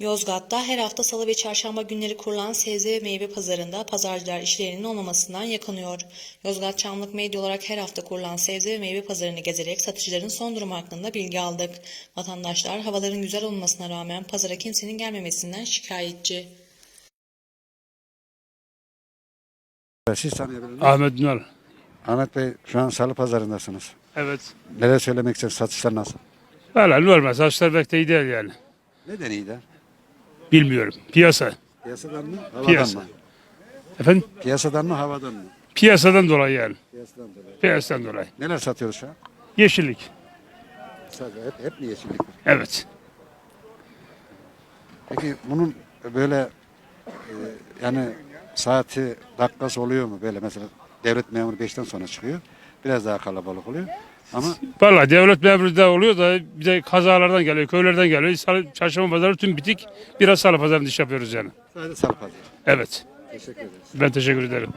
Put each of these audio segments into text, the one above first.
Yozgat'ta her hafta salı ve çarşamba günleri kurulan sebze ve meyve pazarında pazarcılar işlerinin olmamasından yakınıyor. Yozgat Çamlık Medya olarak her hafta kurulan sebze ve meyve pazarını gezerek satıcıların son durumu hakkında bilgi aldık. Vatandaşlar havaların güzel olmasına rağmen pazara kimsenin gelmemesinden şikayetçi. Siz tanıyabilir misiniz? Ahmet Ünal. Ahmet Bey şu an salı pazarındasınız. Evet. Neler söylemek istersiniz? Satışlar nasıl? Valla normal. Saçlar pek de iyi değil yani. Neden iyi de? Bilmiyorum. Piyasa. Piyasadan mı? Havadan Piyasa. mı? Efendim? Piyasadan mı? Havadan mı? Piyasadan dolayı yani. Piyasadan dolayı. Piyasadan dolayı. Neler satıyoruz şu an? Yeşillik. Sadece hep, hep mi yeşillik? Evet. Peki bunun böyle e, yani saati dakikası oluyor mu böyle mesela devlet memuru 5'ten sonra çıkıyor. Biraz daha kalabalık oluyor. Ama Valla devlet memuru da oluyor da bir de kazalardan geliyor, köylerden geliyor. Salı, çarşamba pazarı tüm bitik. Biraz salı pazarında iş yapıyoruz yani. sadece salı pazarı. Evet. Teşekkür ederiz. Ben teşekkür ederim.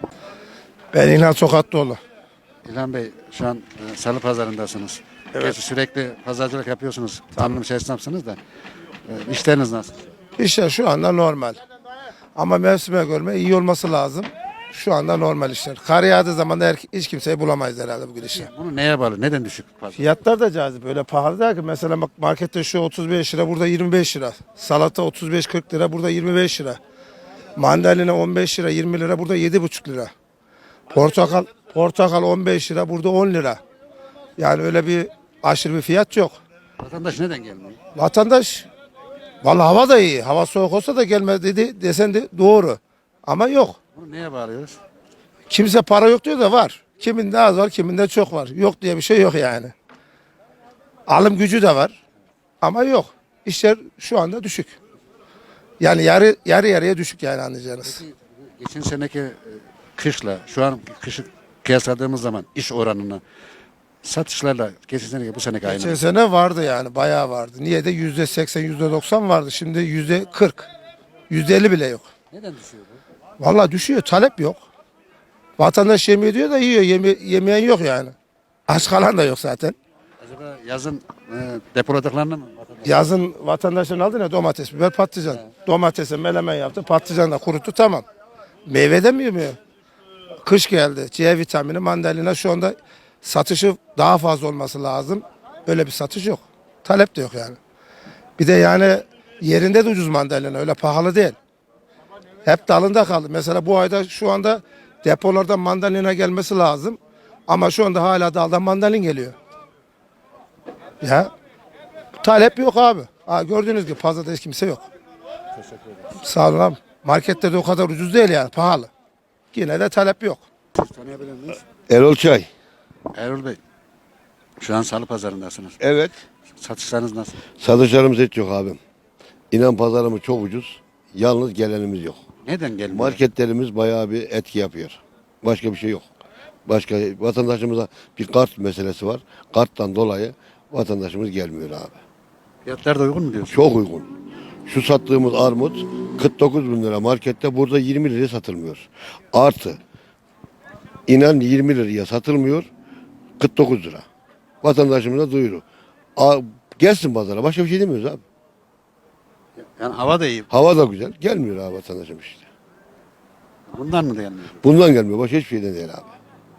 Ben İlhan Sokatlıoğlu. İlhan Bey şu an e, salı pazarındasınız. Gerçi sürekli pazarcılık yapıyorsunuz. Tanınmış esnafsınız da. E, işleriniz nasıl? İşler şu anda normal. Ama mevsime göre iyi olması lazım. Şu anda normal işler. Kar yağdığı zaman da her- hiç kimseyi bulamayız herhalde bugün işler. Bunu neye bağlı? Neden düşük pazar? Fiyatlar da cazip. Öyle pahalı değil ki. Mesela bak markette şu 35 lira, burada 25 lira. Salata 35-40 lira, burada 25 lira. Mandalina 15 lira, 20 lira, burada 7,5 lira. Portakal portakal 15 lira, burada 10 lira. Yani öyle bir aşırı bir fiyat yok. Vatandaş neden gelmiyor? Vatandaş vallahi hava da iyi. Hava soğuk olsa da gelmez dedi desen de doğru. Ama yok. Bunu neye bağlıyoruz? Kimse para yok diyor da var. Kiminde az var, kiminde çok var. Yok diye bir şey yok yani. Alım gücü de var. Ama yok. İşler şu anda düşük. Yani yarı yarı yarıya düşük yani anlayacağınız. Geçen seneki e, kışla şu an kışı kıyasladığımız zaman iş oranını satışlarla geçen seneki bu seneki aynı. Geçen sene vardı yani bayağı vardı. Niye de yüzde seksen, yüzde doksan vardı. Şimdi yüzde kırk, yüzde elli bile yok. Neden düşüyor bu? Vallahi düşüyor. Talep yok. Vatandaş yemiyor diyor da yiyor. Yeme, yemeyen yok yani. Aç kalan da yok zaten. Acaba yazın e, depoladıklarını mı? vatandaş- Yazın vatandaşın aldı ne domates, biber, patlıcan. Domatese melemen yaptı, patlıcan da kuruttu tamam. Meyve de mi yemiyor? Kış geldi. C vitamini, mandalina şu anda satışı daha fazla olması lazım. Öyle bir satış yok. Talep de yok yani. Bir de yani yerinde de ucuz mandalina öyle pahalı değil. Hep dalında kaldı. Mesela bu ayda şu anda depolardan mandalina gelmesi lazım. Ama şu anda hala daldan mandalin geliyor. Ya Talep yok abi. Ha, gördüğünüz gibi pazarda hiç kimse yok. Sağ olun abi. Markette de o kadar ucuz değil yani pahalı. Yine de talep yok. Tanıyabilir miyiz? Erol Çay. Erol Bey. Şu an salı pazarındasınız. Evet. Satışlarınız nasıl? Satışlarımız hiç yok abim. İnan pazarımız çok ucuz. Yalnız gelenimiz yok. Neden gelmiyor? Marketlerimiz bayağı bir etki yapıyor. Başka bir şey yok. Başka vatandaşımıza bir kart meselesi var. Karttan dolayı vatandaşımız gelmiyor abi. Fiyatlar da uygun mu diyorsun? Çok uygun. Şu sattığımız armut 49 bin lira markette burada 20 liraya satılmıyor. Artı inan 20 liraya satılmıyor 49 lira. Vatandaşımıza duyuru. A, gelsin pazara başka bir şey demiyoruz abi. Yani hava da iyi. Hava da güzel. Gelmiyor abi vatandaşım işte. Bundan mı gelmiyor? Bundan gelmiyor. Başka hiçbir şeyden değil abi.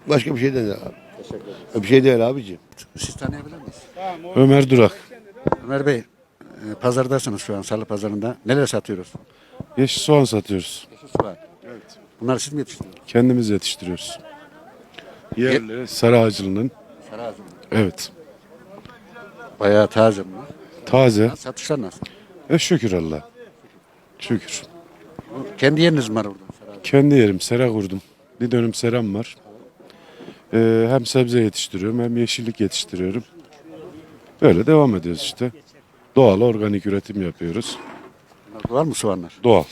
Başka bir şeyden değil abi. Bir şey değil abiciğim. Siz tanıyabilir miyiz? Ömer Durak. Ömer Bey, e, pazardasınız şu an salı pazarında. Neler satıyoruz? Yeşil soğan satıyoruz. Yeşil soğan. Evet. Bunları siz mi yetiştiriyorsunuz? Kendimiz yetiştiriyoruz. Yerli, Sarıağacılı'nın. Sarıağacı mı? Evet. Bayağı taze bunlar. Taze. Satışlar nasıl? E şükür Allah. Şükür. Kendi yeriniz mi var orada? Kendi yerim sera kurdum. Bir dönüm seram var. Ee, hem sebze yetiştiriyorum hem yeşillik yetiştiriyorum. Böyle devam ediyoruz işte. Doğal organik üretim yapıyoruz. Bunlar Doğal mı soğanlar? Doğal.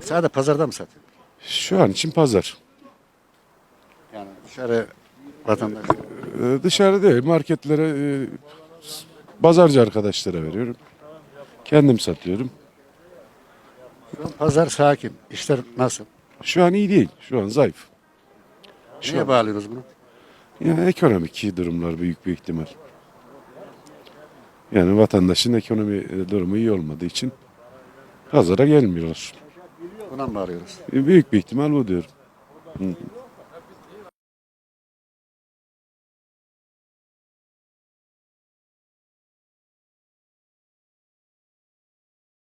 Sadece pazarda mı satıyor? Şu an için pazar. Yani dışarı vatandaş. Ee, dışarı değil marketlere e, pazarcı arkadaşlara veriyorum. Kendim satıyorum. Şu an pazar sakin. İşler nasıl? Şu an iyi değil. Şu an zayıf. Şu Neye an- bağlıyoruz bunu? Yani ekonomik durumlar büyük bir ihtimal. Yani vatandaşın ekonomi e, durumu iyi olmadığı için Pazara gelmiyorlar. Buna mı bağırıyoruz? E, Büyük bir ihtimal bu diyorum. Hı.